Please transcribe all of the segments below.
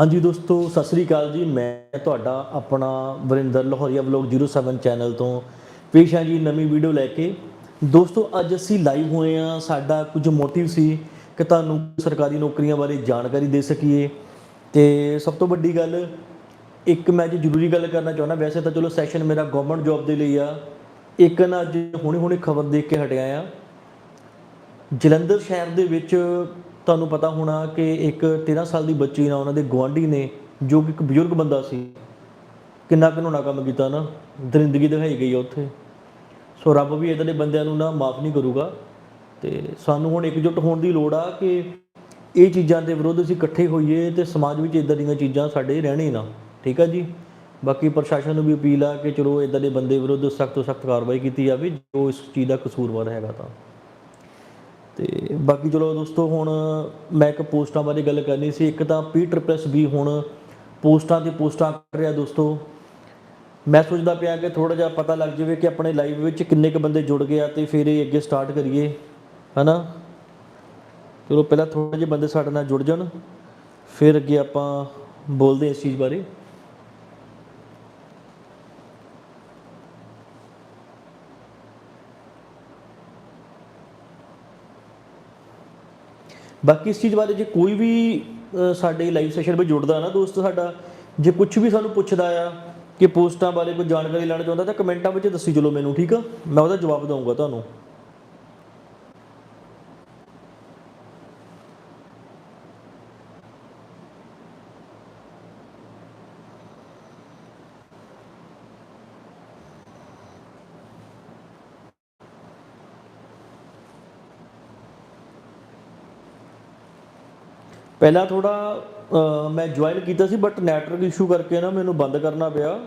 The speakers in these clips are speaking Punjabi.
ਹਾਂਜੀ ਦੋਸਤੋ, ਸਤਿ ਸ੍ਰੀ ਅਕਾਲ ਜੀ। ਮੈਂ ਤੁਹਾਡਾ ਆਪਣਾ ਵਰਿੰਦਰ ਲਾਹੌਰੀਆ ਵਲੌਗ 07 ਚੈਨਲ ਤੋਂ ਪੇਸ਼ ਹਾਂ ਜੀ ਨਵੀਂ ਵੀਡੀਓ ਲੈ ਕੇ। ਦੋਸਤੋ, ਅੱਜ ਅਸੀਂ ਲਾਈਵ ਹੋਏ ਆ ਸਾਡਾ ਕੁਝ ਮੋਟਿਵ ਸੀ ਕਿ ਤੁਹਾਨੂੰ ਸਰਕਾਰੀ ਨੌਕਰੀਆਂ ਬਾਰੇ ਜਾਣਕਾਰੀ ਦੇ ਸਕੀਏ। ਤੇ ਸਭ ਤੋਂ ਵੱਡੀ ਗੱਲ, ਇੱਕ ਮੈਂ ਜੀ ਜ਼ਰੂਰੀ ਗੱਲ ਕਰਨਾ ਚਾਹੁੰਦਾ। ਵੈਸੇ ਤਾਂ ਚਲੋ ਸੈਸ਼ਨ ਮੇਰਾ ਗਵਰਨਮੈਂਟ ਜੌਬ ਦੇ ਲਈ ਆ। ਇੱਕ ਨਾ ਅੱਜ ਹੁਣੇ ਹੁਣੇ ਖਬਰ ਦੇਖ ਕੇ ਹਟਿਆ ਆ। ਜਲੰਧਰ ਸ਼ਹਿਰ ਦੇ ਵਿੱਚ ਤੁਹਾਨੂੰ ਪਤਾ ਹੋਣਾ ਕਿ ਇੱਕ 13 ਸਾਲ ਦੀ ਬੱਚੀ ਨਾਲ ਉਹਨਾਂ ਦੇ ਗੁਆਂਢੀ ਨੇ, ਜੋ ਕਿ ਇੱਕ ਬਜ਼ੁਰਗ ਬੰਦਾ ਸੀ, ਕਿੰਨਾ ਘਿਨਾਉਣਾ ਕੰਮ ਕੀਤਾ ਨਾ, ਦਰਿੰਦਗੀ ਦਿਖਾਈ ਗਈ ਆ ਉੱਥੇ। ਸੋ ਰੱਬ ਵੀ ਇਦਾਂ ਦੇ ਬੰਦਿਆਂ ਨੂੰ ਨਾ ਮਾਫ ਨਹੀਂ ਕਰੂਗਾ। ਤੇ ਸਾਨੂੰ ਹੁਣ ਇਕਜੁੱਟ ਹੋਣ ਦੀ ਲੋੜ ਆ ਕਿ ਇਹ ਚੀਜ਼ਾਂ ਦੇ ਵਿਰੁੱਧ ਅਸੀਂ ਇਕੱਠੇ ਹੋਈਏ ਤੇ ਸਮਾਜ ਵਿੱਚ ਇਦਾਂ ਦੀਆਂ ਚੀਜ਼ਾਂ ਸਾਡੇ ਰਹਿਣੇ ਨਾ। ਠੀਕ ਆ ਜੀ? ਬਾਕੀ ਪ੍ਰਸ਼ਾਸਨ ਨੂੰ ਵੀ ਅਪੀਲ ਆ ਕਿ ਚਲੋ ਇਦਾਂ ਦੇ ਬੰਦੇ ਵਿਰੁੱਧ ਸਖਤ ਤੋਂ ਸਖਤ ਕਾਰਵਾਈ ਕੀਤੀ ਜਾਵੇ, ਜੋ ਇਸ ਚੀਜ਼ ਦਾ ਕਸੂਰਵਾਰ ਹੈਗਾ ਤਾਂ। ਤੇ ਬਾਕੀ ਚਲੋ ਦੋਸਤੋ, ਹੁਣ ਮੈਂ ਇੱਕ ਪੋਸਟਾਂ ਬਾਰੇ ਗੱਲ ਕਰਨੀ ਸੀ। ਇੱਕ ਤਾਂ ਪੀ ਟ੍ਰਿਪਲਸ ਵੀ ਹੁਣ ਪੋਸਟਾਂ ਤੇ ਪੋਸਟਾਂ ਕਰ ਰਿਹਾ ਦੋਸਤੋ। ਮੈਂ ਸੋਚਦਾ ਪਿਆ ਕਿ ਥੋੜਾ ਜਿਹਾ ਪਤਾ ਲੱਗ ਜਾਵੇ ਕਿ ਆਪਣੇ ਲਾਈਵ ਵਿੱਚ ਕਿੰਨੇ ਕੁ ਬੰਦੇ ਜੁੜ ਗਏ ਆ ਤੇ ਫਿਰ ਇਹ ਅੱਗੇ ਸਟਾਰਟ ਕਰੀਏ, ਹਨਾ? ਚਲੋ ਪਹਿਲਾਂ ਥੋੜੇ ਜਿਹੇ ਬੰਦੇ ਸਾਡੇ ਨਾਲ ਜੁੜ ਜਾਣ, ਫਿਰ ਅੱਗੇ ਆਪਾਂ ਬੋਲਦੇ ਇਸ ਚੀਜ਼ ਬਾਰੇ। ਬਾਕੀ ਇਸ ਚੀਜ਼ ਬਾਰੇ ਜੇ ਕੋਈ ਵੀ ਸਾਡੇ ਲਾਈਵ ਸੈਸ਼ਨ ਵਿੱਚ ਜੁੜਦਾ ਨਾ ਦੋਸਤ ਸਾਡਾ, ਜੇ ਕੁਝ ਵੀ ਸਾਨੂੰ ਪੁੱਛਦਾ ਆ ਕਿ ਪੋਸਟਾਂ ਬਾਰੇ ਕੋਈ ਜਾਣਕਾਰੀ ਲੈਣਾ ਚਾਹੁੰਦਾ ਤਾਂ ਕਮੈਂਟਾਂ ਵਿੱਚ ਦੱਸੀ ਚਲੋ ਮੈਨੂੰ, ਠੀਕ ਆ? ਮੈਂ ਉਹਦਾ ਜਵਾਬ ਦਊਂਗਾ ਤੁਹਾਨੂੰ। ਪਹਿਲਾਂ ਥੋੜਾ ਮੈਂ ਜੁਆਇਨ ਕੀਤਾ ਸੀ ਬਟ ਨੈਟਵਰਕ ਇਸ਼ੂ ਕਰਕੇ ਨਾ ਮੈਨੂੰ ਬੰਦ ਕਰਨਾ ਪਿਆ।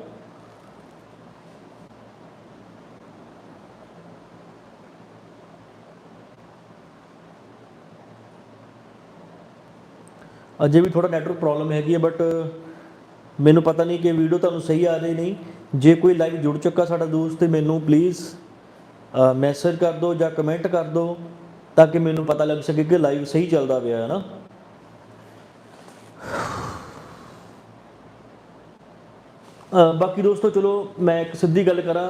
ਅਜੇ ਵੀ ਥੋੜਾ ਨੈਟਵਰਕ ਪ੍ਰੋਬਲਮ ਹੈਗੀ ਹੈ ਬਟ ਮੈਨੂੰ ਪਤਾ ਨਹੀਂ ਕਿ ਵੀਡੀਓ ਤੁਹਾਨੂੰ ਸਹੀ ਆ ਰਹੀ ਨਹੀਂ। ਜੇ ਕੋਈ ਲਾਈਵ ਜੁੜ ਚੁੱਕਾ ਸਾਡਾ ਦੋਸਤ ਤੇ ਮੈਨੂੰ ਪਲੀਜ਼ ਮੈਸੇਜ ਕਰ ਦਿਓ ਜਾਂ ਕਮੈਂਟ ਕਰ ਦਿਓ, ਤਾਂ ਕਿ ਮੈਨੂੰ ਪਤਾ ਲੱਗ ਸਕੇ ਕਿ ਲਾਈਵ ਸਹੀ ਚੱਲਦਾ ਪਿਆ ਹੈ ਨਾ। ਬਾਕੀ ਦੋਸਤੋ ਚਲੋ ਮੈਂ ਇੱਕ ਸਿੱਧੀ ਗੱਲ ਕਰਾਂ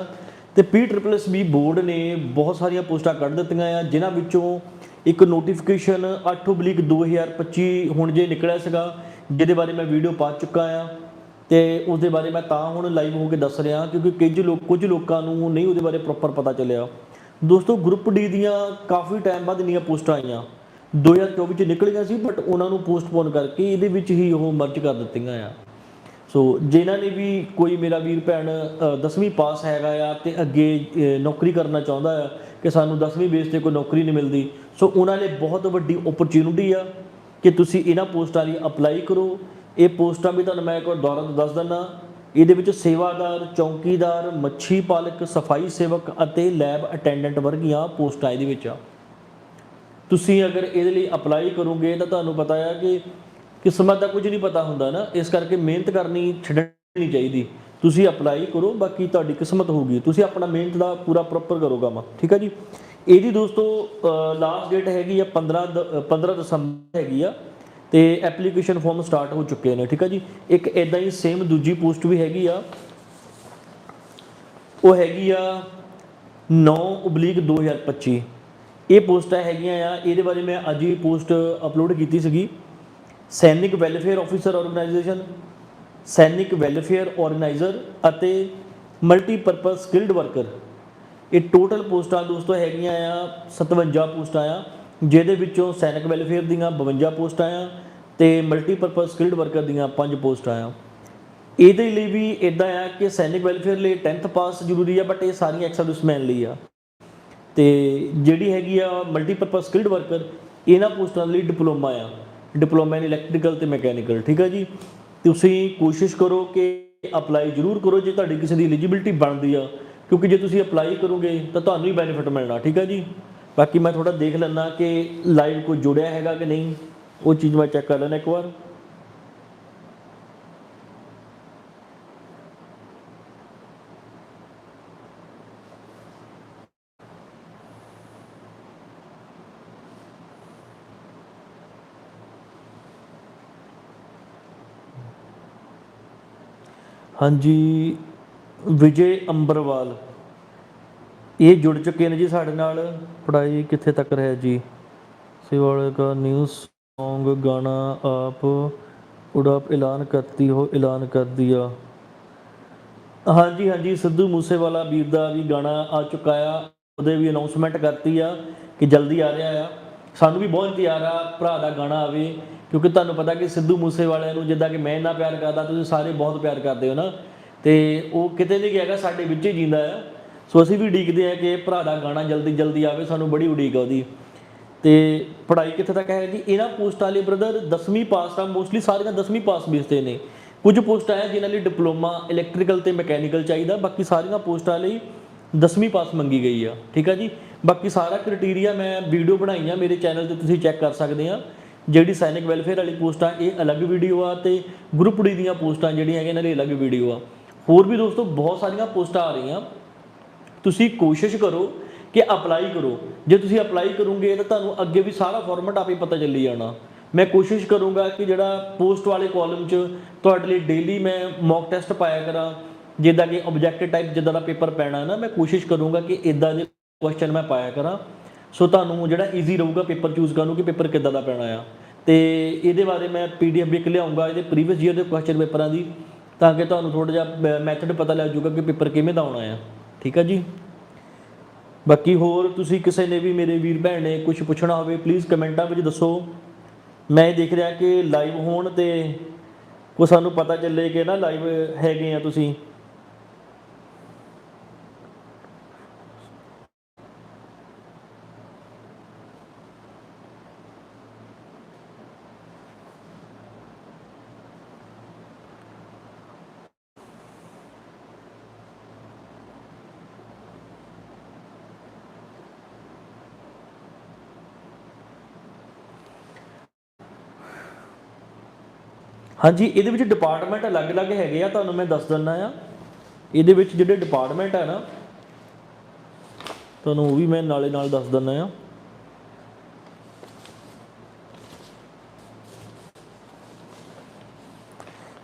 ਤੇ P triple S B board ਨੇ ਬਹੁਤ ਸਾਰੀਆਂ ਪੋਸਟਾਂ ਕੱਢ ਦਿੱਤੀਆਂ ਆ, ਜਿਨ੍ਹਾਂ ਵਿੱਚੋਂ ਇੱਕ ਨੋਟੀਫਿਕੇਸ਼ਨ 8/2025 ਹੁਣ ਜੇ ਨਿਕਲਿਆ ਸੀਗਾ, ਜਿਹਦੇ ਬਾਰੇ ਮੈਂ ਵੀਡੀਓ ਪਾ ਚੁੱਕਾ ਆ ਤੇ ਉਸ ਦੇ ਬਾਰੇ ਮੈਂ ਤਾਂ ਹੁਣ ਲਾਈਵ ਹੋ ਕੇ ਦੱਸ ਰਿਹਾ ਕਿਉਂਕਿ ਕੁਝ ਲੋਕ, ਕੁਝ ਲੋਕਾਂ ਨੂੰ ਨਹੀਂ ਉਹਦੇ ਬਾਰੇ ਪ੍ਰੋਪਰ ਪਤਾ ਚੱਲਿਆ। ਦੋਸਤੋ ਗਰੁੱਪ ਡੀ ਦੀਆਂ ਕਾਫੀ ਟਾਈਮ ਬਾਅਦ ਇੰਨੀਆਂ ਪੋਸਟਾਂ ਆਈਆਂ। 2024 ਚ ਨਿਕਲੀਆਂ ਸੀ ਬਟ ਉਹਨਾਂ ਨੂੰ ਪੋਸਟਪੋਨ ਕਰਕੇ ਇਹਦੇ ਵਿੱਚ ਹੀ ਉਹ ਮਰਜ ਕਰ ਦਿੱਤੀਆਂ ਆ। ਸੋ ਜਿਨ੍ਹਾਂ ਨੇ ਵੀ ਕੋਈ ਮੇਰਾ ਵੀਰ ਭੈਣ 10ਵੀਂ ਪਾਸ ਹੈਗਾ ਆ ਤੇ ਅੱਗੇ ਨੌਕਰੀ ਕਰਨਾ ਚਾਹੁੰਦਾ ਆ ਕਿ ਸਾਨੂੰ 10ਵੀਂ ਬੇਸ ਤੇ ਕੋਈ ਨੌਕਰੀ ਨਹੀਂ ਮਿਲਦੀ। ਸੋ ਉਹਨਾਂ ਲਈ ਬਹੁਤ ਵੱਡੀ ਓਪਰਚੁਨਿਟੀ ਆ ਕਿ ਤੁਸੀਂ ਇਹਨਾਂ ਪੋਸਟਾਂ ਲਈ ਅਪਲਾਈ ਕਰੋ। ਇਹ ਪੋਸਟਾਂ ਵੀ ਤੁਹਾਨੂੰ ਮੈਂ ਇੱਕ ਵਾਰ ਦੌਰਾ ਤੋਂ ਦੱਸ ਦਿੰਦਾ। ਇਹਦੇ ਵਿੱਚ ਸੇਵਾਦਾਰ, ਚੌਕੀਦਾਰ, ਮੱਛੀ ਪਾਲਕ, ਸਫ਼ਾਈ ਸੇਵਕ ਅਤੇ ਲੈਬ ਅਟੈਂਡੈਂਟ ਵਰਗੀਆਂ ਪੋਸਟਾਂ ਇਹਦੇ ਵਿੱਚ ਆ। ਤੁਸੀਂ ਅਗਰ ਇਹਦੇ ਲਈ ਅਪਲਾਈ ਕਰੋਗੇ ਤਾਂ ਤੁਹਾਨੂੰ ਪਤਾ ਹੈ ਕਿ ਕਿਸਮਤ ਦਾ ਕੁਝ ਨਹੀਂ ਪਤਾ ਹੁੰਦਾ ਨਾ ਇਸ ਕਰਕੇ ਮਿਹਨਤ ਕਰਨੀ ਛੱਡਣੀ ਚਾਹੀਦੀ। ਤੁਸੀਂ ਅਪਲਾਈ ਕਰੋ ਬਾਕੀ ਤੁਹਾਡੀ ਕਿਸਮਤ ਹੋਊਗੀ। ਤੁਸੀਂ ਆਪਣਾ ਮਿਹਨਤ ਦਾ ਪੂਰਾ ਪ੍ਰੋਪਰ ਕਰੋ ਕੰਮ ਠੀਕ ਹੈ ਜੀ? ਇਹਦੀ ਦੋਸਤੋ ਲਾਸਟ ਡੇਟ ਹੈਗੀ ਆ 15 ਦ- ਅ, 15 ਦਸੰਬਰ ਹੈਗੀ ਆ ਤੇ ਐਪਲੀਕੇਸ਼ਨ ਫਾਰਮ ਸਟਾਰਟ ਹੋ ਚੁੱਕੇ ਨੇ ਠੀਕ ਹੈ ਜੀ? ਇੱਕ ਇਦਾਂ ਹੀ ਸੇਮ ਦੂਜੀ ਪੋਸਟ ਵੀ ਹੈਗੀ ਆ। ਉਹ ਹੈਗੀ ਆ 9/2025 ਇਹ ਪੋਸਟਾਂ ਹੈਗੀਆਂ ਆ ਇਹਦੇ ਬਾਰੇ ਮੈਂ ਅੱਜ ਹੀ ਪੋਸਟ ਅਪਲੋਡ ਕੀਤੀ ਸੀਗੀ। ਸੈਨਿਕ ਵੈਲਫੇਅਰ ਆਫੀਸਰ ਆਰਗੇਨਾਈਜੇਸ਼ਨ, ਸੈਨਿਕ ਵੈਲਫੇਅਰ ਆਰਗੇਨਾਈਜ਼ਰ ਅਤੇ ਮਲਟੀਪਰਪਸ ਸਕਿਲਡ ਵਰਕਰ। ਇਹ ਟੋਟਲ ਪੋਸਟਾਂ ਦੋਸਤੋ ਹੈਗੀਆਂ ਆ 57 ਪੋਸਟਾਂ ਆ, ਜਿਹਦੇ ਵਿੱਚੋਂ ਸੈਨਿਕ ਵੈਲਫੇਅਰ ਦੀਆਂ 52 ਪੋਸਟਾਂ ਆ ਤੇ ਮਲਟੀਪਰਪਸ ਸਕਿਲਡ ਵਰਕਰ ਦੀਆਂ 5 ਪੋਸਟਾਂ ਆ। ਇਹਦੇ ਲਈ ਵੀ ਇਦਾਂ ਆ ਕਿ ਸੈਨਿਕ ਵੈਲਫੇਅਰ ਲਈ 10th ਪਾਸ ਜ਼ਰੂਰੀ ਆ, ਬਟ ਇਹ ਸਾਰੀਆਂ ਐਕਸ ਲਈ ਆ। ਤੇ ਜਿਹੜੀ ਹੈਗੀ ਆ ਮਲਟੀਪਰਪਸ ਸਕਿਲਡ ਵਰਕਰ, ਇਹਨਾਂ ਪੋਸਟਾਂ ਲਈ ਡਿਪਲੋਮਾ ਆ। ਡਿਪਲੋਮਾ ਇਨ ਇਲੈਕਟ੍ਰੀਕਲ ਤੇ ਮੈਕੈਨੀਕਲ, ਠੀਕ ਹੈ ਜੀ? ਤੁਸੀਂ ਕੋਸ਼ਿਸ਼ ਕਰੋ ਕਿ ਅਪਲਾਈ ਜ਼ਰੂਰ ਕਰੋ ਜੇ ਤੁਹਾਡੀ ਕਿਸੇ ਦੀ ਐਲੀਜੀਬਿਲਟੀ ਬਣਦੀ ਆ, ਕਿਉਂਕਿ ਜੇ ਤੁਸੀਂ ਅਪਲਾਈ ਕਰੋਗੇ ਤਾਂ ਤੁਹਾਨੂੰ ਹੀ ਬੈਨੀਫਿਟ ਮਿਲਣਾ, ਠੀਕ ਹੈ ਜੀ? ਬਾਕੀ ਮੈਂ ਥੋੜਾ ਦੇਖ ਲੈਣਾ ਕਿ ਲਾਈਵ ਕੋਈ ਜੁੜਿਆ ਹੈਗਾ ਕਿ ਨਹੀਂ, ਉਹ ਚੀਜ਼ ਮੈਂ ਚੈੱਕ ਕਰ ਲੈਣਾ ਇੱਕ ਵਾਰ। ਹਾਂਜੀ, ਵਿਜੇ ਅੰਬਰਵਾਲ। ਇਹ ਜੁੜ ਚੁੱਕੇ ਨੇ ਜੀ ਸਾਡੇ ਨਾਲ। ਪੜਾਈ ਕਿੱਥੇ ਤੱਕ ਹੈ ਜੀ? ਸਿਵਾਲ ਦਾ ਨਿਊ ਸੌਂਗ ਗਾਣਾ ਆਪ ਉਡਾਪ ਐਲਾਨ ਕਰਤੀ ਹੋ ਐਲਾਨ ਕਰ ਦਿਆ ਹਾਂਜੀ ਹਾਂਜੀ, ਸਿੱਧੂ ਮੂਸੇਵਾਲਾ ਵੀਰ ਦਾ ਵੀ ਗਾਣਾ ਆ ਚੁੱਕਾ ਆ। ਉਹਦੇ ਵੀ ਅਨਾਉਂਸਮੈਂਟ ਕਰਤੀ ਆ ਕਿ ਜਲਦੀ ਆ ਰਿਹਾ ਆ। ਸਾਨੂੰ ਵੀ ਬਹੁਤ ਇੰਤਜ਼ਾਰ ਆ, ਭਰਾ ਦਾ ਗਾਣਾ ਆਵੇ। ਕਿਉਂਕਿ ਤੁਹਾਨੂੰ ਪਤਾ ਕਿ ਸਿੱਧੂ ਮੂਸੇਵਾਲਿਆਂ ਨੂੰ ਜਿੱਦਾਂ ਕਿ ਮੈਂ ਇੰਨਾ ਪਿਆਰ ਕਰਦਾ, ਤੁਸੀਂ ਸਾਰੇ ਬਹੁਤ ਪਿਆਰ ਕਰਦੇ ਹੋ ਨਾ। ਤੇ ਉਹ ਕਿਤੇ ਨਹੀਂ ਗਿਆਗਾ ਸਾਡੇ ਵਿੱਚ ਹੀ ਜਿੰਦਾ ਆ। ਸੋ ਅਸੀਂ ਵੀ ਉਡੀਕਦੇ ਆ ਕਿ ਭਰਾ ਦਾ ਗਾਣਾ ਜਲਦੀ ਜਲਦੀ ਆਵੇ, ਸਾਨੂੰ ਬੜੀ ਉਡੀਕ ਆ ਉਹਦੀ। ਤੇ ਪੜ੍ਹਾਈ ਕਿੱਥੇ ਤੱਕ ਹੈ ਜੀ? ਇਹਨਾਂ ਪੋਸਟਾਂ ਵਾਲੇ ਬ੍ਰਦਰ 10ਵੀਂ ਪਾਸ ਆ ਮੋਸਟਲੀ ਸਾਰੀਆਂ 10ਵੀਂ ਪਾਸ ਵੇਚਦੇ ਨੇ। ਕੁਝ ਪੋਸਟਾਂ ਆ ਜਿਨ੍ਹਾਂ ਲਈ ਡਿਪਲੋਮਾ ਇਲੈਕਟ੍ਰੀਕਲ ਤੇ ਮਕੈਨੀਕਲ ਚਾਹੀਦਾ, ਬਾਕੀ ਸਾਰੀਆਂ ਪੋਸਟਾਂ ਲਈ 10ਵੀਂ ਪਾਸ ਮੰਗੀ ਗਈ ਆ। ਠੀਕ ਆ ਜੀ? ਬਾਕੀ ਸਾਰਾ ਕ੍ਰਾਈਟੇਰੀਆ ਮੈਂ ਵੀਡੀਓ ਬਣਾਈ ਆ ਮੇਰੇ ਚੈਨਲ ਤੇ ਤੁਸੀਂ ਚੈੱਕ ਕਰ ਸਕਦੇ ਆ। ਜਿਹੜੀ ਸੈਨਿਕ ਵੈਲਫੇਅਰ ਵਾਲੀ ਪੋਸਟਾਂ, ਇਹ ਅਲੱਗ ਵੀਡੀਓ ਆ ਤੇ ਗਰੁੱਪ ਡੀ ਦੀਆਂ ਪੋਸਟਾਂ ਜਿਹੜੀਆਂ ਹੈਗੀਆਂ ਇਹਨਾਂ ਲਈ ਅਲੱਗ ਵੀਡੀਓ ਆ। ਹੋਰ ਵੀ ਦੋਸਤੋ, ਬਹੁਤ ਸਾਰੀਆਂ ਪੋਸਟਾਂ ਆ ਰਹੀਆਂ। ਤੁਸੀਂ ਕੋਸ਼ਿਸ਼ ਕਰੋ ਕਿ ਅਪਲਾਈ ਕਰੋ। ਜੇ ਤੁਸੀਂ ਅਪਲਾਈ ਕਰੋਗੇ, ਤਾਂ ਤੁਹਾਨੂੰ ਅੱਗੇ ਵੀ ਸਾਰਾ ਫਾਰਮੈਟ ਆਪੇ ਪਤਾ ਚੱਲੀ ਜਾਣਾ। ਮੈਂ ਕੋਸ਼ਿਸ਼ ਕਰੂੰਗਾ ਕਿ ਜਿਹੜਾ ਪੋਸਟ ਵਾਲੇ ਕਾਲਮ 'ਚ ਤੁਹਾਡੇ ਲਈ ਡੇਲੀ ਮੈਂ ਮੌਕ ਟੈਸਟ ਪਾਇਆ ਕਰਾਂ, ਜਿੱਦਾਂ ਕਿ ਆਬਜੈਕਟਿਵ ਟਾਈਪ ਜਿੱਦਾਂ ਦਾ ਪੇਪਰ ਪੈਣਾ ਨਾ, ਮੈਂ ਕੋਸ਼ਿਸ਼ ਕਰੂੰਗਾ ਕਿ ਇਦਾਂ ਦੇ ਕੁਐਸਚਨ ਮੈਂ ਪਾਇਆ ਕਰਾਂ। ਸੋ ਤੁਹਾਨੂੰ ਜਿਹੜਾ ਈਜ਼ੀ ਰਹੂਗਾ ਪੇਪਰ ਚੂਜ਼ ਕਰਨ ਨੂੰ ਕਿ ਪੇਪਰ ਕਿੱਦਾਂ ਦਾ ਪੈਣਾ ਆ। ਤੇ ਇਹਦੇ ਬਾਰੇ ਮੈਂ ਪੀਡੀਐਫ ਵੀ ਇੱਕ ਲਿਆਉਂਗਾ, ਇਹਦੇ ਪ੍ਰੀਵੀਅਸ ਈਅਰ ਦੇ ਕੁਐਸਚਨ ਪੇਪਰਾਂ ਦੀ, ਤਾਂ ਕਿ ਤੁਹਾਨੂੰ ਥੋੜਾ ਜਿਹਾ ਮੈਥਡ ਪਤਾ ਲੱਗ ਜਾਊਗਾ ਕਿ ਪੇਪਰ ਕਿਵੇਂ ਦਾ ਆਉਣਾ ਆ। ਠੀਕ ਆ ਜੀ? ਬਾਕੀ ਹੋਰ ਤੁਸੀਂ ਕਿਸੇ ਨੇ ਵੀ ਮੇਰੇ ਵੀਰ ਭੈਣ ਨੇ ਕੁਝ ਪੁੱਛਣਾ ਹੋਵੇ ਪਲੀਜ਼ ਕਮੈਂਟਾਂ ਵਿੱਚ ਦੱਸੋ। ਮੈਂ ਇਹ ਦੇਖ ਰਿਹਾ ਕਿ ਲਾਈਵ ਹੋਣ ਤੇ, ਕੋ ਸਾਨੂੰ ਪਤਾ ਚੱਲੇ ਕਿ ਨਾ ਲਾਈਵ ਹੈਗੇ ਆ ਤੁਸੀਂ। ਹਾਂਜੀ, ਇਹਦੇ ਵਿੱਚ ਡਿਪਾਰਟਮੈਂਟ ਅਲੱਗ-ਅਲੱਗ ਹੈਗੇ ਆ, ਤੁਹਾਨੂੰ ਮੈਂ ਦੱਸ ਦਿੰਦਾ ਆ। ਇਹਦੇ ਵਿੱਚ ਜਿਹੜੇ ਡਿਪਾਰਟਮੈਂਟ ਆ ਨਾ, ਤੁਹਾਨੂੰ ਉਹ ਵੀ ਮੈਂ ਨਾਲੇ ਨਾਲ ਦੱਸ ਦਿੰਦਾ ਆ।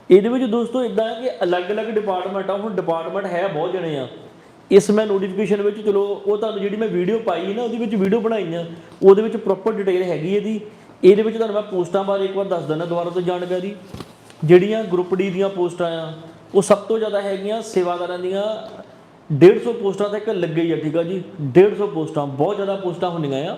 ਇਹਦੇ ਵਿੱਚ ਦੋਸਤੋ ਇਦਾਂ ਹੈ ਕਿ ਅਲੱਗ-ਅਲੱਗ ਡਿਪਾਰਟਮੈਂਟ ਆ, ਹੁਣ ਡਿਪਾਰਟਮੈਂਟ ਹੈ ਬਹੁਤ ਜਣੇ ਆ। ਇਸ ਮੈਂ ਨੋਟੀਫਿਕੇਸ਼ਨ ਵਿੱਚ, ਚਲੋ, ਉਹ ਤੁਹਾਨੂੰ ਜਿਹੜੀ ਮੈਂ ਵੀਡੀਓ ਪਾਈ ਨਾ, ਉਹਦੇ ਵਿੱਚ ਵੀਡੀਓ ਬਣਾਈ ਆ ਉਹਦੇ ਵਿੱਚ ਪ੍ਰੋਪਰ ਡਿਟੇਲ ਹੈਗੀ ਇਹਦੀ। ਇਹਦੇ ਵਿੱਚ ਤੁਹਾਨੂੰ ਮੈਂ ਪੋਸਟਾਂ ਬਾਰੇ ਇੱਕ ਵਾਰ ਦੱਸ ਦਿੰਦਾ, ਦੁਬਾਰਾ ਤੋਂ ਜਾਣਕਾਰੀ। ਜਿਹੜੀਆਂ ਗਰੁੱਪ ਡੀ ਦੀਆਂ ਪੋਸਟਾਂ ਆ, ਉਹ ਸਭ ਤੋਂ ਜ਼ਿਆਦਾ ਹੈਗੀਆਂ ਸੇਵਾਦਾਰਾਂ ਦੀਆਂ 150 ਪੋਸਟਾਂ ਤੱਕ ਲੱਗੀ ਆ, ਠੀਕ ਆ ਜੀ? 150 ਪੋਸਟਾਂ, ਬਹੁਤ ਜ਼ਿਆਦਾ ਪੋਸਟਾਂ ਹੁੰਦੀਆਂ ਆ।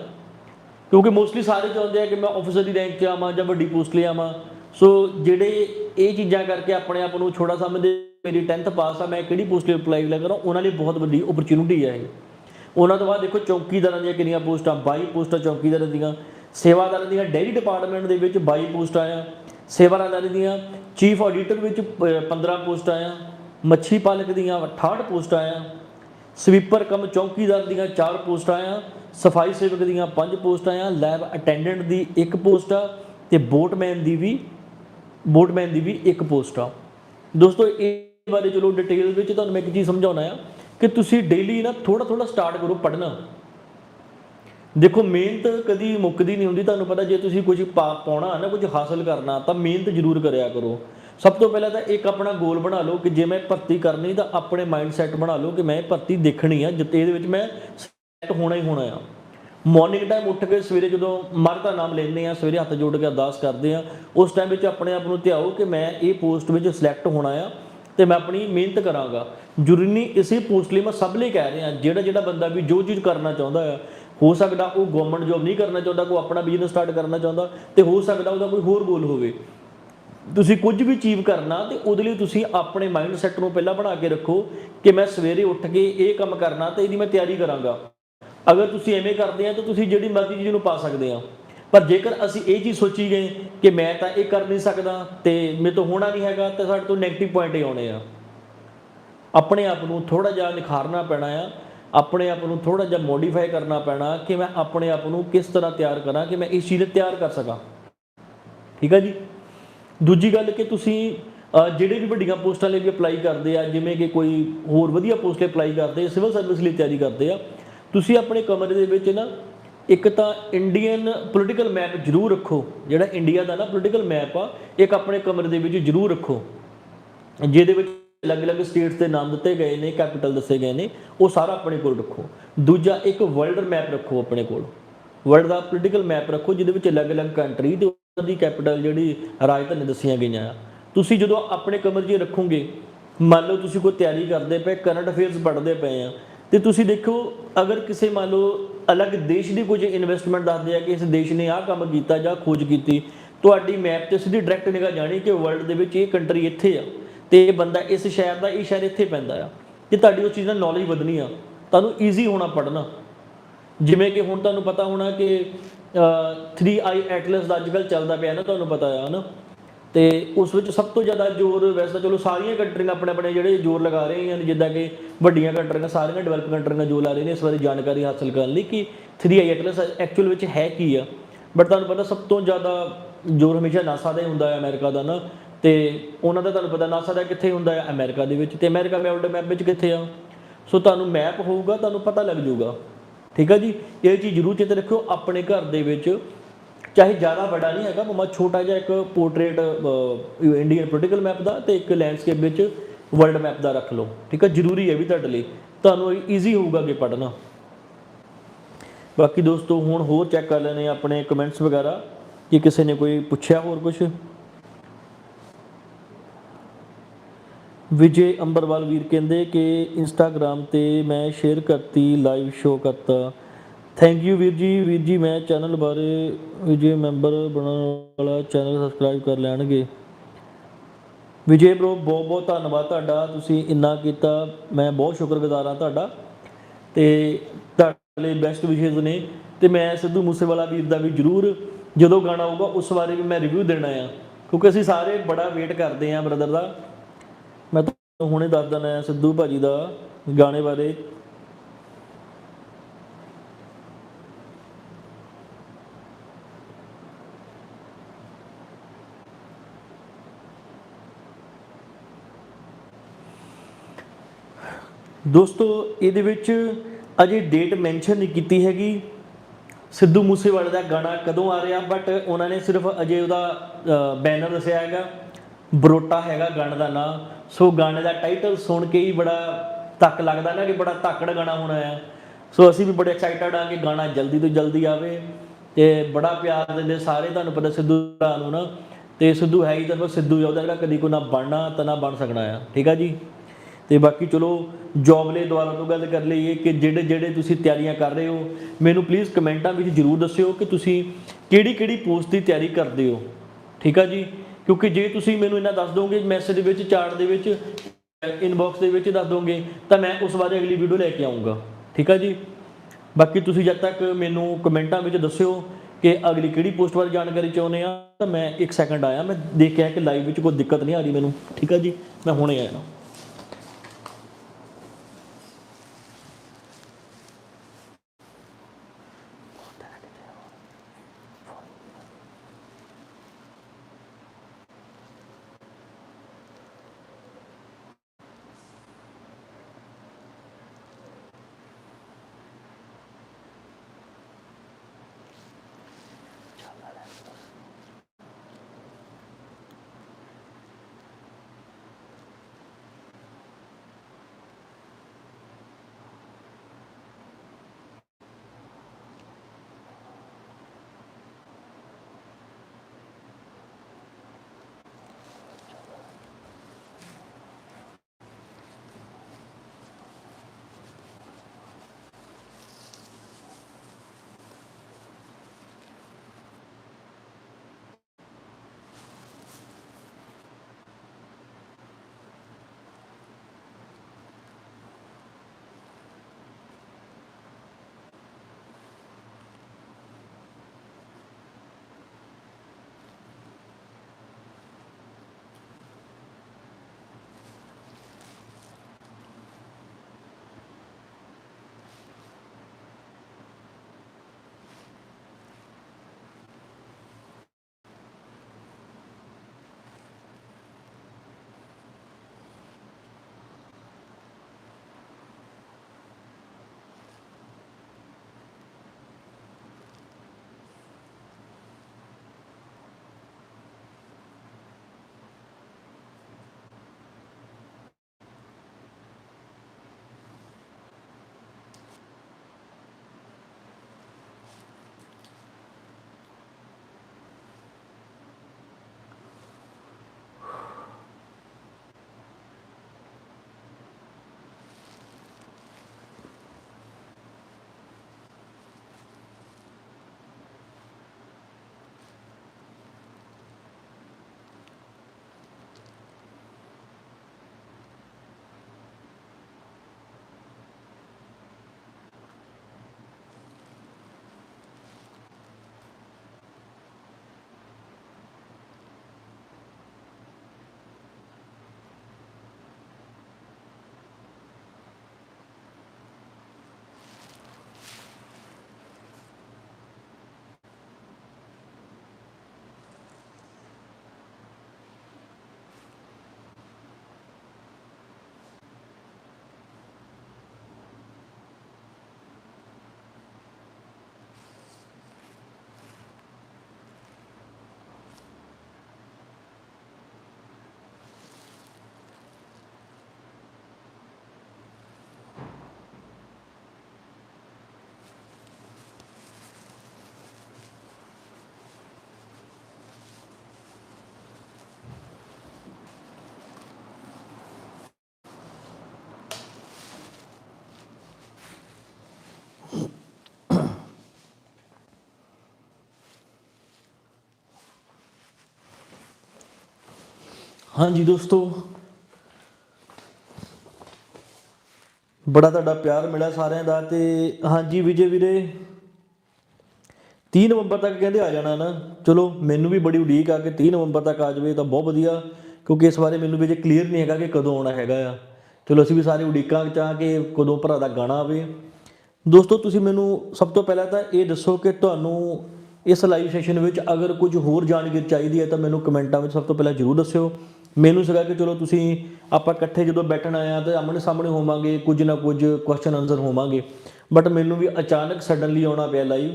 ਕਿਉਂਕਿ ਮੋਸਟਲੀ ਸਾਰੇ ਚਾਹੁੰਦੇ ਆ ਕਿ ਮੈਂ ਆਫੀਸਰ ਦੀ ਰੈਂਕ 'ਤੇ ਆਵਾਂ ਜਾਂ ਵੱਡੀ ਪੋਸਟ ਲਈ ਆਵਾਂ। ਸੋ ਜਿਹੜੇ ਇਹ ਚੀਜ਼ਾਂ ਕਰਕੇ ਆਪਣੇ ਆਪ ਨੂੰ ਛੋਟਾ ਸਮਝਦੇ ਮੇਰੀ 10th ਪਾਸ ਆ, ਮੈਂ ਕਿਹੜੀ ਪੋਸਟ ਲਈ ਅਪਲਾਈ ਕਰਾਂ, ਉਹਨਾਂ ਲਈ ਬਹੁਤ ਵੱਡੀ ਓਪਰਚੁਨਿਟੀ ਆ ਇਹ। ਉਹਨਾਂ ਤੋਂ ਬਾਅਦ ਦੇਖੋ ਚੌਕੀਦਾਰਾਂ ਦੀਆਂ ਕਿੰਨੀਆਂ ਪੋਸਟਾਂ 22 ਪੋਸਟਾਂ ਚੌਕੀਦਾਰਾਂ ਦੀਆਂ, ਸੇਵਾਦਾਰਾਂ ਦੀਆਂ ਡੇਰੀ ਡਿਪਾਰਟਮੈਂਟ ਦੇ ਵਿੱਚ 22 ਪੋਸਟਾਂ ਆ। ਸੇਵਾ ਸੇਵਾਦਾਰਾਂ ਦੀਆਂ ਚੀਫ ਆਡੀਟਰ ਵਿੱਚ ਪ- 15 ਪੋਸਟਾਂ ਆ ਮੱਛੀ ਪਾਲਕ ਦੀਆਂ 68 ਪੋਸਟਾਂ ਆ ਸਵੀਪਰ ਕਮ ਚੌਕੀਦਾਰ ਦੀਆਂ 4 ਪੋਸਟਾਂ ਆ ਸਫ਼ਾਈ ਸੇਵਕ ਦੀਆਂ 5 ਪੋਸਟਾਂ ਆ ਲੈਬ ਅਟੈਂਡੈਂਟ ਦੀ 1 ਪੋਸਟ ਆ ਤੇ ਬੋਟਮੈਨ ਦੀ ਵੀ ਬੋਟਮੈਨ ਦੀ ਵੀ 1 ਪੋਸਟ ਆ। ਦੋਸਤੋ, ਇਹ ਬਾਰੇ ਚਲੋ ਡਿਟੇਲ ਵਿੱਚ ਤੁਹਾਨੂੰ ਮੈਂ ਇੱਕ ਚੀਜ਼ ਸਮਝਾਉਣਾ ਆ ਕਿ ਤੁਸੀਂ ਡੇਲੀ ਨਾ ਥੋੜਾ ਥੋੜਾ ਸਟਾਰਟ ਕਰੋ ਪੜ੍ਹਨਾ। ਦੇਖੋ, ਮਿਹਨਤ ਕਦੀ ਮੁੱਕਦੀ ਨਹੀਂ ਹੁੰਦੀ। ਤੁਹਾਨੂੰ ਪਤਾ, ਜੇ ਤੁਸੀਂ ਕੁਝ ਪਾ- ਪਾਉਣਾ, ਨਾ ਕੁਝ ਹਾਸਲ ਕਰਨਾ, ਤਾਂ ਮਿਹਨਤ ਜ਼ਰੂਰ ਕਰਿਆ ਕਰੋ। ਸਭ ਤੋਂ ਪਹਿਲਾਂ ਤਾਂ ਇੱਕ ਆਪਣਾ ਗੋਲ ਬਣਾ ਲਓ ਕਿ ਜੇ ਮੈਂ ਭਰਤੀ ਕਰਨੀ, ਤਾਂ ਆਪਣੇ ਮਾਈਂਡ ਸੈਟ ਬਣਾ ਲਓ ਕਿ ਮੈਂ ਭਰਤੀ ਦੇਖਣੀ ਆ। ਜਿੱਤੇ, ਇਹਦੇ ਵਿੱਚ ਮੈਂ ਸੈੱਟ ਹੋਣਾ ਹੀ ਹੋਣਾ ਆ। ਮਾਰਨਿੰਗ ਟਾਈਮ ਉੱਠ ਕੇ ਸਵੇਰੇ ਜਦੋਂ ਮਰ ਦਾ ਨਾਮ ਲੈਂਦੇ ਆ, ਸਵੇਰੇ ਹੱਥ ਜੋੜ ਕੇ ਅਰਦਾਸ ਕਰਦੇ ਆ, ਉਸ ਟਾਈਮ ਵਿੱਚ ਆਪਣੇ ਆਪ ਨੂੰ ਧਿਆਓ ਕਿ ਮੈਂ ਇਹ ਪੋਸਟ ਵਿੱਚ ਸਿਲੈਕਟ ਹੋਣਾ ਆ ਤੇ ਮੈਂ ਆਪਣੀ ਮਿਹਨਤ ਕਰਾਂਗਾ। ਜ਼ਰੂਰੀ ਨਹੀਂ, ਇਸੇ ਪੋਸਟ ਲਈ ਮੈਂ ਸਭ ਲਈ ਕਹਿ ਰਿਹਾ ਜਿਹੜਾ ਜਿਹੜਾ ਬੰਦਾ ਵੀ ਜੋ ਚੀਜ਼ ਕਰਨਾ ਚਾਹੁੰਦਾ ਆ ਹੋ ਸਕਦਾ ਉਹ ਗਵਰਨਮੈਂਟ ਜੋਬ ਨਹੀਂ ਕਰਨਾ ਚਾਹੁੰਦਾ, ਕੋਈ ਆਪਣਾ ਬਿਜ਼ਨਸ ਸਟਾਰਟ ਕਰਨਾ ਚਾਹੁੰਦਾ ਤੇ ਹੋ ਸਕਦਾ ਉਹਦਾ ਕੋਈ ਹੋਰ ਗੋਲ ਹੋਵੇ। ਤੁਸੀਂ ਕੁਝ ਵੀ ਅਚੀਵ ਕਰਨਾ ਤੇ ਉਹਦੇ ਲਈ ਤੁਸੀਂ ਆਪਣੇ ਮਾਈਂਡ ਸੈਟ ਨੂੰ ਪਹਿਲਾਂ ਬਣਾ ਕੇ ਰੱਖੋ ਕਿ ਮੈਂ ਸਵੇਰੇ ਉੱਠ ਕੇ ਇਹ ਕੰਮ ਕਰਨਾ ਤੇ ਇਹਦੀ ਮੈਂ ਤਿਆਰੀ ਕਰਾਂਗਾ। ਅਗਰ ਤੁਸੀਂ ਐਵੇਂ ਕਰਦੇ ਆ ਤਾਂ ਤੁਸੀਂ ਜਿਹੜੀ ਮਰਜ਼ੀ ਚੀਜ਼ ਨੂੰ ਪਾ ਸਕਦੇ ਆ। ਪਰ ਜੇਕਰ ਅਸੀਂ ਇਹ ਚੀਜ਼ ਸੋਚੀ ਗਏ ਕਿ ਮੈਂ ਤਾਂ ਇਹ ਕਰ ਨਹੀਂ ਸਕਦਾ ਤੇ ਮੇਰੇ ਤੋਂ ਹੋਣਾ ਨਹੀਂ ਹੈਗਾ ਤੇ ਸਾਡੇ ਤੋਂ 네ਗੇਟਿਵ ਪੁਆਇੰਟ ਹੀ ਆਉਣੇ ਆ। ਆਪਣੇ ਆਪ ਨੂੰ ਥੋੜਾ ਜਿਹਾ ਨਿਖਾਰਨਾ ਪੈਣਾ ਆ ਆਪਣੇ ਆਪ ਨੂੰ ਥੋੜਾ ਜਿਹਾ ਮੋਡੀਫਾਈ ਕਰਨਾ ਪੈਣਾ ਕਿ ਮੈਂ ਆਪਣੇ ਆਪ ਨੂੰ ਕਿਸ ਤਰ੍ਹਾਂ ਤਿਆਰ ਕਰਾਂ ਕਿ ਮੈਂ ਇਸ ਚੀਜ਼ ਨੂੰ ਤਿਆਰ ਕਰ ਸਕਾਂ। ਠੀਕ ਆ ਜੀ? ਦੂਜੀ ਗੱਲ ਕਿ ਤੁਸੀਂ ਜਿਹੜੇ ਵੀ ਵੱਡੀਆਂ ਪੋਸਟਾਂ ਲਈ ਵੀ ਅਪਲਾਈ ਕਰਦੇ ਆ, ਜਿਵੇਂ ਕਿ ਕੋਈ ਹੋਰ ਵਧੀਆ ਪੋਸਟ ਲਈ ਅਪਲਾਈ ਕਰਦੇ ਆ ਸਿਵਲ ਸਰਵਿਸ ਲਈ ਤਿਆਰੀ ਕਰਦੇ ਆ, ਤੁਸੀਂ ਆਪਣੇ ਕਮਰੇ ਦੇ ਵਿੱਚ ਨਾ ਇੱਕ ਤਾਂ ਇੰਡੀਅਨ ਪੋਲੀਟੀਕਲ ਮੈਪ ਜ਼ਰੂਰ ਰੱਖੋ, ਜਿਹੜਾ ਇੰਡੀਆ ਦਾ ਨਾ ਪੋਲੀਟੀਕਲ ਮੈਪ ਆ, ਇੱਕ ਆਪਣੇ ਕਮਰੇ ਦੇ ਵਿੱਚ ਜ਼ਰੂਰ ਰੱਖੋ। ਜਿਹਦੇ ਵਿੱਚ ਅਲੱਗ-ਅਲੱਗ ਸਟੇਟਸ ਦੇ ਨਾਮ ਦਿੱਤੇ ਗਏ ਨੇ ਕੈਪੀਟਲ ਦੱਸੇ ਗਏ ਨੇ, ਉਹ ਸਾਰਾ ਆਪਣੇ ਕੋਲ ਰੱਖੋ। ਦੂਜਾ ਇੱਕ ਵਰਲਡ ਮੈਪ ਰੱਖੋ ਆਪਣੇ ਕੋਲ। ਵਰਲਡ ਦਾ ਪੋਲੀਟੀਕਲ ਮੈਪ ਰੱਖੋ, ਜਿਹਦੇ ਵਿੱਚ ਅਲੱਗ-ਅਲੱਗ ਕੰਟਰੀ ਤੇ ਉਹਨਾਂ ਦੀ ਕੈਪੀਟਲ ਜਿਹੜੀ ਰਾਜਧਾਨੀ ਦੱਸੀਆਂ ਗਈਆਂ ਆ। ਤੁਸੀਂ ਜਦੋਂ ਆਪਣੇ ਕਮਰ 'ਚ ਰੱਖੋਗੇ, ਮੰਨ ਲਓ ਤੁਸੀਂ ਕੋਈ ਤਿਆਰੀ ਕਰਦੇ ਪਏ ਕਰੰਟ ਅਫੇਅਰਸ ਪੜ੍ਹਦੇ ਪਏ ਆ, ਤੇ ਤੁਸੀਂ ਦੇਖੋ, ਅਗਰ ਕਿਸੇ ਮੰਨ ਲਓ ਅਲੱਗ ਦੇਸ਼ ਦੀ ਕੁਝ ਇਨਵੈਸਟਮੈਂਟ ਦੱਸਦੇ ਆ ਕਿ ਇਸ ਦੇਸ਼ ਨੇ ਆਹ ਕੰਮ ਕੀਤਾ ਜਾਂ ਖੋਜ ਕੀਤੀ, ਤੁਹਾਡੀ ਮੈਪ ਤੇ ਸਿੱਧੀ ਡਾਇਰੈਕਟ ਨਿਗਾਹ ਜਾਣੀ ਕਿ ਵਰਲਡ ਦੇ ਵਿੱਚ ਇਹ ਕੰਟਰੀ ਇੱਥੇ ਆ। ਤੇ ਇਹ ਬੰਦਾ ਇਸ ਸ਼ਹਿਰ ਦਾ, ਇਹ ਸ਼ਹਿਰ ਇੱਥੇ ਪੈਂਦਾ ਆ ਤੇ ਤੁਹਾਡੀ ਉਸ ਚੀਜ਼ ਨਾਲ ਨੌਲੇਜ ਵਧਣੀ ਆ। ਤੁਹਾਨੂੰ ਈਜ਼ੀ ਹੋਣਾ ਪੜ੍ਹਨਾ। ਜਿਵੇਂ ਕਿ ਹੁਣ ਤੁਹਾਨੂੰ ਪਤਾ ਹੋਣਾ ਕਿ 3i ਐਟਲਸ ਦਾ ਅੱਜਕੱਲ ਚੱਲਦਾ ਪਿਆ ਨਾ ਤੁਹਾਨੂੰ ਪਤਾ ਆ ਨਾ ਤੇ ਉਸ ਵਿੱਚ ਸਭ ਤੋਂ ਜ਼ਿਆਦਾ ਜ਼ੋਰ ਵੈਸੇ ਤਾਂ ਚਲੋ ਸਾਰੀਆਂ ਕੰਟਰੀਆਂ ਆਪਣੇ ਆਪਣੇ ਜਿਹੜੇ ਜ਼ੋਰ ਲਗਾ ਰਹੀਆਂ ਨੇ ਜਿੱਦਾਂ ਕਿ ਵੱਡੀਆਂ ਕੰਟਰੀਆਂ, ਸਾਰੀਆਂ ਡਿਵੈਲਪ ਕੰਟਰੀਆਂ ਜ਼ੋਰ ਲਾ ਰਹੀਆਂ ਨੇ, ਇਸ ਬਾਰੇ ਜਾਣਕਾਰੀ ਹਾਸਲ ਕਰਨ ਲਈ ਕਿ 3i ਐਟਲਸ ਐਕਚੁਅਲ ਵਿੱਚ ਹੈ ਕੀ ਆ। ਬਟ ਤੁਹਾਨੂੰ ਪਤਾ ਸਭ ਤੋਂ ਜ਼ਿਆਦਾ ਜ਼ੋਰ ਹਮੇਸ਼ਾ ਨਾਸਾ ਦਾ ਹੀ ਹੁੰਦਾ ਹੈ, ਅਮਰੀਕਾ ਦਾ ਨਾ ਤੇ ਉਹਨਾਂ ਦਾ ਤੁਹਾਨੂੰ ਪਤਾ ਨਾਸਾ ਦਾ ਕਿੱਥੇ ਹੁੰਦਾ ਹੈ? ਅਮਰੀਕਾ ਦੇ ਵਿੱਚ। ਤੇ ਅਮਰੀਕਾ ਵਰਲਡ ਮੈਪ ਵਿੱਚ ਕਿੱਥੇ ਆ? ਸੋ ਤੁਹਾਨੂੰ ਮੈਪ ਹੋਊਗਾ, ਤੁਹਾਨੂੰ ਪਤਾ ਲੱਗ ਜਾਊਗਾ। ਠੀਕ ਆ ਜੀ? ਇਹ ਚੀਜ਼ ਜ਼ਰੂਰ ਚੇਤੇ ਰੱਖਿਓ, ਆਪਣੇ ਘਰ ਦੇ ਵਿੱਚ ਚਾਹੇ ਜ਼ਿਆਦਾ ਵੱਡਾ ਨਹੀਂ ਹੈਗਾ ਭਾਵੇਂ ਛੋਟਾ ਜਿਹਾ ਇੱਕ ਪੋਰਟਰੇਟ ਇੰਡੀਅਨ ਪੋਲੀਟੀਕਲ ਮੈਪ ਦਾ ਤੇ ਇੱਕ ਲੈਂਡਸਕੇਪ ਵਿੱਚ ਵਰਲਡ ਮੈਪ ਦਾ ਰੱਖ ਲਓ। ਠੀਕ ਆ? ਜ਼ਰੂਰੀ ਹੈ ਵੀ ਤੁਹਾਡੇ ਲਈ। ਤੁਹਾਨੂੰ ਈਜ਼ੀ ਹੋਊਗਾ ਅੱਗੇ ਪੜ੍ਹਨਾ। ਬਾਕੀ ਦੋਸਤੋ, ਹੁਣ ਹੋਰ ਚੈੱਕ ਕਰ ਲੈਣੇ ਆਪਣੇ ਕਮੈਂਟਸ ਵਗੈਰਾ, ਕਿ ਕਿਸੇ ਨੇ ਕੋਈ ਪੁੱਛਿਆ ਹੋਰ ਕੁਝ ਵਿਜੇ ਅੰਬਰਵਾਲ ਵੀਰ ਕਹਿੰਦੇ ਕਿ ਇੰਸਟਾਗ੍ਰam ਤੇ ਮੈਂ ਸ਼ੇਅਰ ਕਰਤੀ ਲਾਈਵ ਸ਼ੋ ਕਰਤਾ। ਥੈਂਕ ਯੂ ਵੀਰ ਜੀ। ਵੀਰ ਜੀ, ਮੈਂ ਚੈਨਲ ਬਾਰੇ ਵਿਜੇ ਮੈਂਬਰ ਬਣਨ ਵਾਲਾ ਚੈਨਲ ਸਬਸਕ੍ਰਾਈਬ ਕਰ ਲੈਣਗੇ। ਵਿਜੇ ਬ్రో ਬਹੁਤ ਬਹੁਤ ਧੰਨਵਾਦ ਤੁਹਾਡਾ। ਤੁਸੀਂ ਇੰਨਾ ਕੀਤਾ। ਮੈਂ ਬਹੁਤ ਸ਼ੁਕਰਗੁਜ਼ਾਰ ਹਾਂ ਤੁਹਾਡਾ। ਤੇ ਤੁਹਾਡੇ ਲਈ ਬੈਸਟ ਵਿਸ਼ੇਸ ਨੇ। ਤੇ ਮੈਂ ਸਿੱਧੂ ਮੂਸੇਵਾਲਾ ਵੀਰ ਦਾ ਵੀ ਜਰੂਰ ਜਦੋਂ ਗਾਣਾ ਆਊਗਾ, ਉਸ ਬਾਰੇ ਵੀ ਮੈਂ ਰਿਵਿਊ ਦੇਣਾ ਆ। ਕਿਉਂਕਿ ਅਸੀਂ ਸਾਰੇ ਬੜਾ ਵੇਟ ਕਰਦੇ ਆ ਬ੍ਰਦਰ ਦਾ। ਮੈਂ ਤੁਹਾਨੂੰ ਹੁਣੇ ਦੱਸ ਦਿੰਦਾ ਸਿੱਧੂ ਭਾਜੀ ਦਾ ਗਾਣੇ ਬਾਰੇ। ਦੋਸਤੋ, ਇਹਦੇ ਵਿੱਚ ਅਜੇ ਡੇਟ ਮੈਂਸ਼ਨ ਨਹੀਂ ਕੀਤੀ ਹੈਗੀ। ਸਿੱਧੂ ਮੂਸੇਵਾਲੇ ਦਾ ਗਾਣਾ ਕਦੋਂ ਆ ਰਿਹਾ ਬਟ ਉਹਨਾਂ ਨੇ ਸਿਰਫ ਅਜੇ ਉਹਦਾ ਬੈਨਰ ਦੱਸਿਆ ਹੈਗਾ। ਬਰੋਟਾ ਹੈਗਾ ਗਾਣੇ ਦਾ ਨਾਂ। ਸੋ ਗਾਣੇ ਦਾ ਟਾਈਟਲ ਸੁਣ ਕੇ ਹੀ ਬੜਾ ਤੱਕ ਲੱਗਦਾ ਨਾ ਕਿ ਬੜਾ ਧਾਕੜ ਗਾਣਾ ਹੋਣਾ ਆ। ਸੋ ਅਸੀਂ ਵੀ ਬੜੇ ਐਕਸਾਈਟਡ ਆ ਕਿ ਗਾਣਾ ਜਲਦੀ ਤੋਂ ਜਲਦੀ ਆਵੇ ਤੇ ਬੜਾ ਪਿਆਰ ਦਿੰਦੇ ਸਾਰੇ ਤੁਹਾਨੂੰ ਪਤਾ ਸਿੱਧੂ ਭਰਾ ਨੂੰ ਨਾ। ਤੇ ਸਿੱਧੂ ਹੈ ਹੀ ਤਾਂ ਸਿੱਧੂ ਹੀ ਜਿਹੜਾ ਕਦੀ ਕੋ ਨਾ ਬਣਨਾ ਤਾਂ ਨਾ ਬਣ ਸਕਣਾ ਆ। ਠੀਕ ਆ ਜੀ? ਤੇ ਬਾਕੀ ਚਲੋ, ਜੋਬਲੇ ਦੁਆਰਾ ਤੋਂ ਗੱਲ ਕਰ ਲਈਏ ਕਿ ਜਿਹੜੇ ਜਿਹੜੇ ਤੁਸੀਂ ਤਿਆਰੀਆਂ ਕਰ ਰਹੇ ਹੋ, ਮੈਨੂੰ ਪਲੀਜ਼ ਕਮੈਂਟਾਂ ਵਿੱਚ ਜਰੂਰ ਦੱਸਿਓ ਕਿ ਤੁਸੀਂ ਕਿਹੜੀ ਕਿਹੜੀ ਪੋਸਟ ਦੀ ਤਿਆਰੀ ਕਰਦੇ ਹੋ। ਠੀਕ ਆ ਜੀ? ਕਿਉਂਕਿ ਜੇ ਤੁਸੀਂ ਮੈਨੂੰ ਇਹਨਾਂ ਦੱਸ ਦੋਗੇ ਮੈਸੇਜ ਦੇ ਵਿੱਚ ਚਾਰਟ ਦੇ ਵਿੱਚ ਇਨਬਾਕਸ ਦੇ ਵਿੱਚ ਦੱਸ ਦੋਗੇ, ਤਾਂ ਮੈਂ ਉਸ ਬਾਰੇ ਅਗਲੀ ਵੀਡੀਓ ਲੈ ਕੇ ਆਉਂਗਾ ਠੀਕ ਆ ਜੀ? ਬਾਕੀ ਤੁਸੀਂ ਜਦ ਤੱਕ ਮੈਨੂੰ ਕਮੈਂਟਾਂ ਵਿੱਚ ਦੱਸਿਓ ਕਿ ਅਗਲੀ ਕਿਹੜੀ ਪੋਸਟ ਬਾਰੇ ਜਾਣਕਾਰੀ ਚਾਹੁੰਦੇ ਆ, ਤਾਂ ਮੈਂ 1 ਸੈਕਿੰਡ ਆਇਆ, ਮੈਂ ਦੇਖਿਆ ਕਿ ਲਾਈਵ ਵਿੱਚ ਕੋਈ ਦਿੱਕਤ ਨਹੀਂ ਆ ਰਹੀ ਮੈਨੂੰ। ਠੀਕ ਆ ਜੀ? ਮੈਂ ਹੁਣੇ ਆਇਆ। ਹਾਂਜੀ ਦੋਸਤੋ। ਬੜਾ ਤੁਹਾਡਾ ਪਿਆਰ ਮਿਲਿਆ ਸਾਰਿਆਂ ਦਾ ਤੇ ਹਾਂਜੀ ਵਿਜੇ ਵੀਰੇ 30 ਨਵੰਬਰ ਤੱਕ ਕਹਿੰਦੇ ਆ ਜਾਣਾ ਨਾ। ਚਲੋ, ਮੈਨੂੰ ਵੀ ਬੜੀ ਉਡੀਕ ਆ ਕਿ 30 ਨਵੰਬਰ ਤੱਕ ਆ ਜਾਵੇ ਤਾਂ ਬਹੁਤ ਵਧੀਆ, ਕਿਉਂਕਿ ਇਸ ਬਾਰੇ ਮੈਨੂੰ ਵੀ ਜੇ ਕਲੀਅਰ ਨਹੀਂ ਹੈਗਾ ਕਿ ਕਦੋਂ ਆਉਣਾ ਹੈਗਾ ਆ। ਚਲੋ, ਅਸੀਂ ਵੀ ਸਾਰੇ ਉਡੀਕਾਂ ਚਾਹ ਕਿ ਕਦੋਂ ਭਰਾ ਦਾ ਗਾਣਾ ਆਵੇ। ਦੋਸਤੋ, ਤੁਸੀਂ ਮੈਨੂੰ ਸਭ ਤੋਂ ਪਹਿਲਾਂ ਤਾਂ ਇਹ ਦੱਸੋ ਕਿ ਤੁਹਾਨੂੰ ਇਸ ਲਾਈਵ ਸੈਸ਼ਨ ਵਿੱਚ ਅਗਰ ਕੁਝ ਹੋਰ ਜਾਣਕਾਰੀ ਚਾਹੀਦੀ ਹੈ ਤਾਂ ਮੈਨੂੰ ਕਮੈਂਟਾਂ ਵਿੱਚ ਸਭ ਤੋਂ ਪਹਿਲਾਂ ਜਰੂਰ ਦੱਸਿਓ। ਮੈਨੂੰ ਸੀਗਾ ਕਿ ਚਲੋ ਤੁਸੀਂ ਆਪਾਂ ਇਕੱਠੇ ਜਦੋਂ ਬੈਠਣ ਆਇਆ ਤਾਂ ਆਮਣੇ ਸਾਹਮਣੇ ਹੋਵਾਂਗੇ, ਕੁਝ ਨਾ ਕੁਝ ਕੁਐਸਚਨ ਆਨਸਰ ਹੋਵਾਂਗੇ। ਬਟ ਮੈਨੂੰ ਵੀ ਅਚਾਨਕ ਸਡਨਲੀ ਆਉਣਾ ਪਿਆ ਲਾਈਵ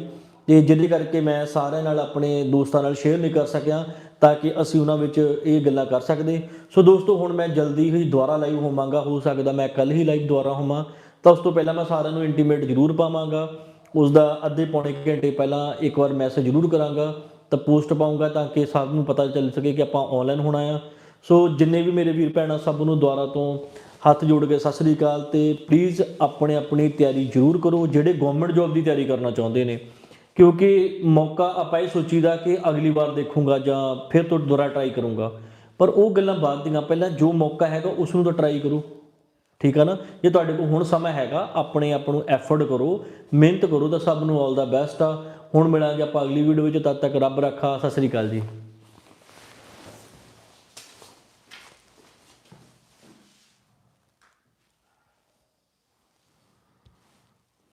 ਤੇ ਜਿਹਦੇ ਕਰਕੇ ਮੈਂ ਸਾਰਿਆਂ ਨਾਲ ਆਪਣੇ ਦੋਸਤਾਂ ਨਾਲ ਸ਼ੇਅਰ ਨਹੀਂ ਕਰ ਸਕਿਆ ਤਾਂ ਕਿ ਅਸੀਂ ਉਹਨਾਂ ਵਿੱਚ ਇਹ ਗੱਲਾਂ ਕਰ ਸਕਦੇ। ਸੋ ਦੋਸਤੋ, ਹੁਣ ਮੈਂ ਜਲਦੀ ਹੀ ਦੁਬਾਰਾ ਲਾਈਵ ਹੋਵਾਂਗਾ, ਹੋ ਸਕਦਾ ਮੈਂ ਕੱਲ ਹੀ ਲਾਈਵ ਦੁਬਾਰਾ ਹੋਵਾਂ। ਤਾਂ ਉਸ ਤੋਂ ਪਹਿਲਾਂ ਮੈਂ ਸਾਰਿਆਂ ਨੂੰ ਇੰਟੀਮੇਟ ਜ਼ਰੂਰ ਪਾਵਾਂਗਾ। ਉਸ ਦਾ ਅੱਧੇ ਪੌਣੇ ਕੁ ਘੰਟੇ ਪਹਿਲਾਂ ਇੱਕ ਵਾਰ ਮੈਸੇਜ ਜ਼ਰੂਰ ਕਰਾਂਗਾ, ਤਾਂ ਪੋਸਟ ਪਾਉਂਗਾ ਤਾਂ ਕਿ ਸਭ ਨੂੰ ਪਤਾ ਚੱਲ ਸਕੇ ਕਿ ਆਪਾਂ ਆਨਲਾਈਨ ਹੋਣਾ ਆ। ਸੋ ਜਿੰਨੇ ਵੀ ਮੇਰੇ ਵੀਰ ਭੈਣਾਂ ਸਭ ਨੂੰ ਦੁਬਾਰਾ ਤੋਂ ਹੱਥ ਜੋੜ ਕੇ ਸਤਿ ਸ੍ਰੀ ਅਕਾਲ ਤੇ ਪਲੀਜ਼ ਆਪਣੇ ਆਪਣੀ ਤਿਆਰੀ ਜ਼ਰੂਰ ਕਰੋ, ਜਿਹੜੇ ਗਵਰਨਮੈਂਟ ਜੌਬ ਦੀ ਤਿਆਰੀ ਕਰਨਾ ਚਾਹੁੰਦੇ ਨੇ। ਕਿਉਂਕਿ ਮੌਕਾ ਆਪਾਂ ਇਹ ਸੋਚੀਦਾ ਕਿ ਅਗਲੀ ਵਾਰ ਦੇਖੂੰਗਾ ਜਾਂ ਫਿਰ ਤੋਂ ਦੁਬਾਰਾ ਟਰਾਈ ਕਰੂੰਗਾ। ਪਰ ਉਹ ਗੱਲਾਂ ਬਾਅਦ ਦੀਆਂ, ਪਹਿਲਾਂ ਜੋ ਮੌਕਾ ਹੈਗਾ ਉਸ ਨੂੰ ਤਾਂ ਟਰਾਈ ਕਰੋ। ਠੀਕ ਆ ਨਾ? ਜੇ ਤੁਹਾਡੇ ਕੋਲ ਹੁਣ ਸਮਾਂ ਹੈਗਾ, ਆਪਣੇ ਆਪ ਨੂੰ ਐਫਰਟ ਕਰੋ, ਮਿਹਨਤ ਕਰੋ ਤਾਂ ਸਭ ਨੂੰ ਆਲ ਦਾ ਬੈਸਟ ਆ। ਹੁਣ ਮਿਲਾਂਗੇ ਆਪਾਂ ਅਗਲੀ ਵੀਡੀਓ ਵਿੱਚ, ਤਦ ਤੱਕ ਰੱਬ ਰੱਖਾ, ਸਤਿ ਸ੍ਰੀ ਅਕਾਲ ਜੀ।